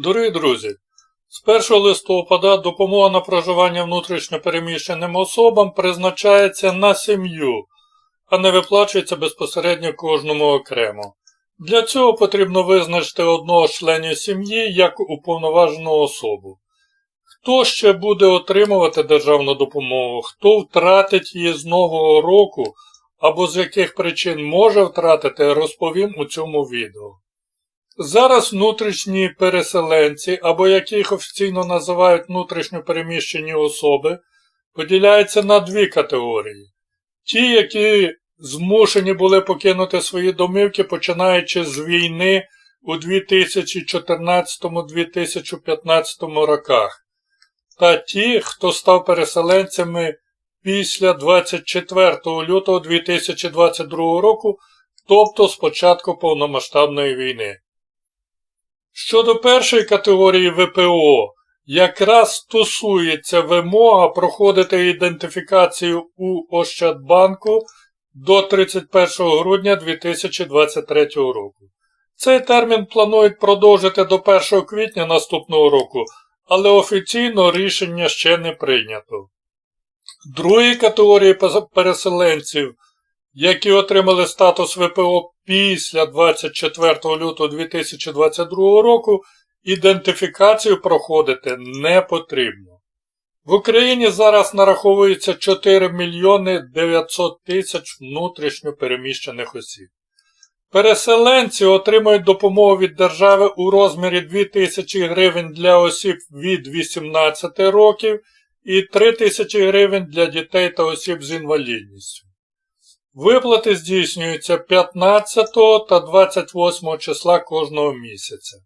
Дорогі друзі, з 1 листопада допомога на проживання внутрішньо переміщеним особам призначається на сім'ю, а не виплачується безпосередньо кожному окремо. Для цього потрібно визначити одного з членів сім'ї як уповноважену особу. Хто ще буде отримувати державну допомогу, хто втратить її з нового року або з яких причин може втратити, розповім у цьому відео. Зараз внутрішні переселенці, або як їх офіційно називають внутрішньо переміщені особи, поділяються на дві категорії. Ті, які змушені були покинути свої домівки, починаючи з війни у 2014-2015 роках, та ті, хто став переселенцями після 24 лютого 2022 року, тобто з початку повномасштабної війни. Щодо першої категорії ВПО, якраз стосується вимога проходити ідентифікацію у Ощадбанку до 31 грудня 2023 року. Цей термін планують продовжити до 1 квітня наступного року, але офіційно рішення ще не прийнято. Другої категорії переселенців, які отримали статус ВПО після 24 лютого 2022 року, ідентифікацію проходити не потрібно. В Україні зараз нараховується 4 мільйони 900 тисяч внутрішньо переміщених осіб. Переселенці отримують допомогу від держави у розмірі 2 тисячі гривень для осіб від 18 років і 3 тисячі гривень для дітей та осіб з інвалідністю. Виплати здійснюються 15 та 28 числа кожного місяця.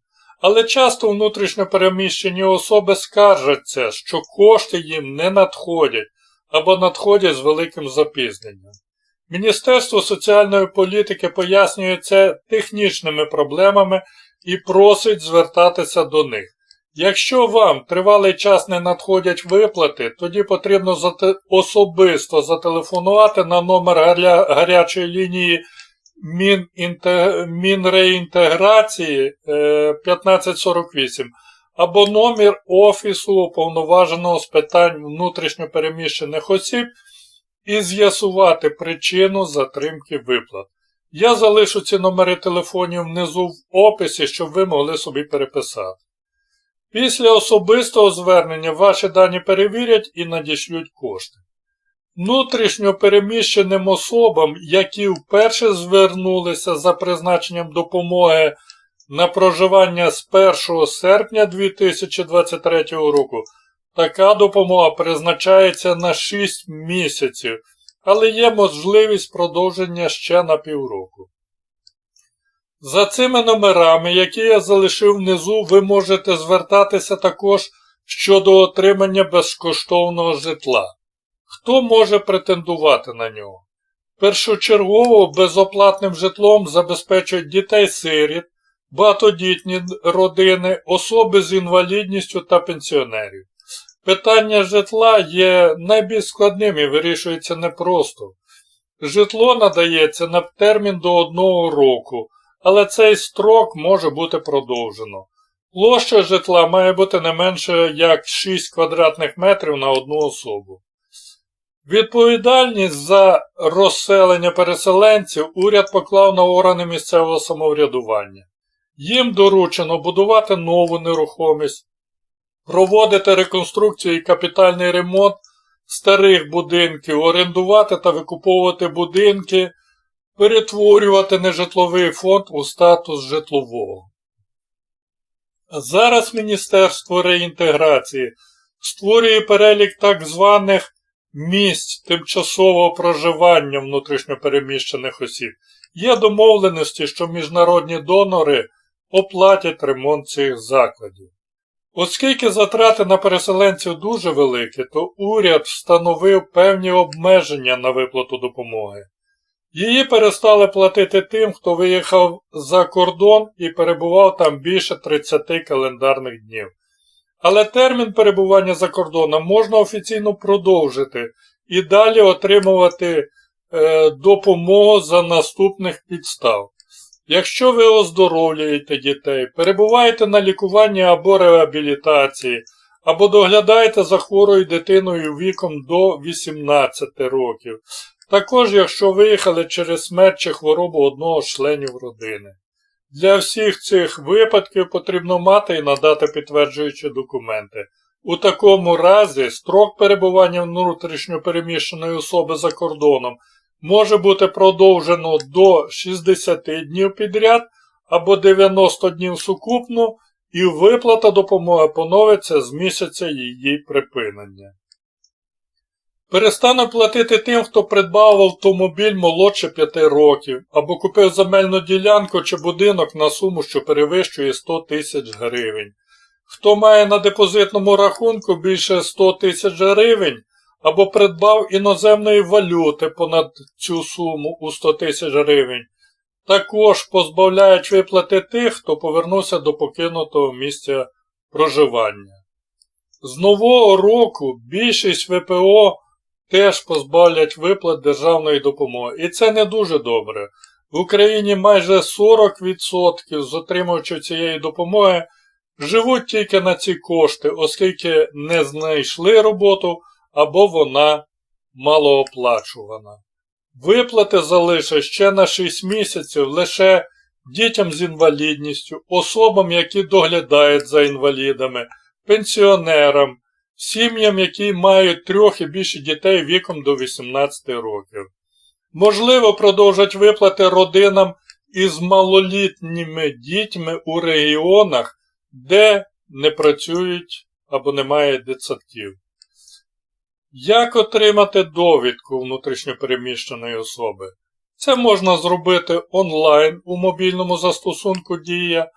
Але часто внутрішньо переміщені особи скаржаться, що кошти їм не надходять або надходять з великим запізненням. Міністерство соціальної політики пояснює це технічними проблемами і просить звертатися до них. Якщо вам тривалий час не надходять виплати, тоді потрібно зате... особисто зателефонувати на номер гаря... гарячої лінії Мінінте... Мінреінтеграції е, 1548 або номер Офісу уповноваженого з питань внутрішньопереміщених осіб і з'ясувати причину затримки виплат. Я залишу ці номери телефонів внизу в описі, щоб ви могли собі переписати. Після особистого звернення ваші дані перевірять і надішлють кошти. Внутрішньо переміщеним особам, які вперше звернулися за призначенням допомоги на проживання з 1 серпня 2023 року, така допомога призначається на 6 місяців, але є можливість продовження ще на півроку. За цими номерами, які я залишив внизу, ви можете звертатися також щодо отримання безкоштовного житла. Хто може претендувати на нього? Першочергово безоплатним житлом забезпечують дітей-сиріт, багатодітні родини, особи з інвалідністю та пенсіонерів. Питання житла є найбільш складним і вирішується непросто. Житло надається на термін до одного року, але цей строк може бути продовжено. Площа житла має бути не менше як 6 квадратних метрів на одну особу. Відповідальність за розселення переселенців уряд поклав на органи місцевого самоврядування. Їм доручено будувати нову нерухомість, проводити реконструкцію і капітальний ремонт старих будинків, орендувати та викуповувати будинки, перетворювати нежитловий фонд у статус житлового. Зараз Міністерство реінтеграції створює перелік так званих місць тимчасового проживання внутрішньопереміщених осіб. Є домовленості, що міжнародні донори оплатять ремонт цих закладів. Оскільки затрати на переселенців дуже великі, то уряд встановив певні обмеження на виплату допомоги. Її перестали платити тим, хто виїхав за кордон і перебував там більше 30 календарних днів. Але термін перебування за кордоном можна офіційно продовжити і далі отримувати е, допомогу за наступних підстав. Якщо ви оздоровлюєте дітей, перебуваєте на лікуванні або реабілітації, або доглядаєте за хворою дитиною віком до 18 років, також якщо виїхали через смерть чи хворобу одного з членів родини. Для всіх цих випадків потрібно мати і надати підтверджуючі документи. У такому разі строк перебування внутрішньопереміщеної особи за кордоном може бути продовжено до 60 днів підряд або 90 днів сукупно, і виплата допомоги поновиться з місяця її припинення. Перестане платити тим, хто придбав автомобіль молодше 5 років, або купив земельну ділянку чи будинок на суму, що перевищує 100 тисяч гривень. Хто має на депозитному рахунку більше 100 тисяч гривень, або придбав іноземної валюти понад цю суму у 100 тисяч гривень, також позбавляють виплати тих, хто повернувся до покинутого місця проживання. З нового року більшість ВПО теж позбавлять виплат державної допомоги. І це не дуже добре. В Україні майже 40% з отримувачів цієї допомоги живуть тільки на ці кошти, оскільки не знайшли роботу або вона малооплачувана. Виплати залишать ще на 6 місяців лише дітям з інвалідністю, особам, які доглядають за інвалідами, пенсіонерам, сім'ям, які мають трьох і більше дітей віком до 18 років. Можливо, продовжать виплати родинам із малолітніми дітьми у регіонах, де не працюють або немає дитсадків. Як отримати довідку внутрішньопереміщеної особи? Це можна зробити онлайн у мобільному застосунку Дія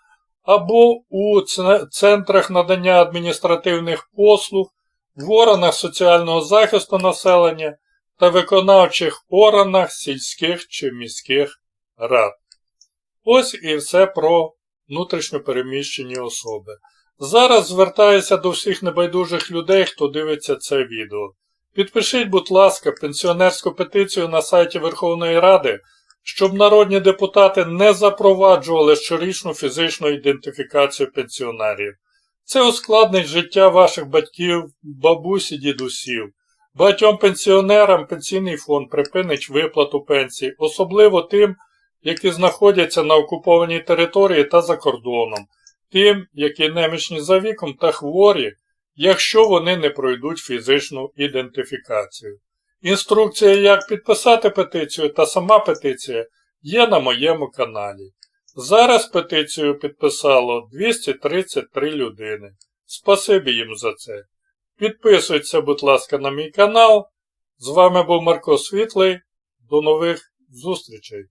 або у центрах надання адміністративних послуг, в органах соціального захисту населення та виконавчих органах сільських чи міських рад. Ось і все про внутрішньопереміщені особи. Зараз звертаюся до всіх небайдужих людей, хто дивиться це відео. Підпишіть, будь ласка, пенсіонерську петицію на сайті Верховної Ради, щоб народні депутати не запроваджували щорічну фізичну ідентифікацію пенсіонерів. Це ускладнить життя ваших батьків, бабусь і дідусів. Багатьом пенсіонерам пенсійний фонд припинить виплату пенсій, особливо тим, які знаходяться на окупованій території та за кордоном, тим, які немічні за віком та хворі, якщо вони не пройдуть фізичну ідентифікацію. Інструкція, як підписати петицію та сама петиція є на моєму каналі. Зараз петицію підписало 233 людини. Спасибі їм за це. Підписуйтеся, будь ласка, на мій канал. З вами був Марко Світлий. До нових зустрічей!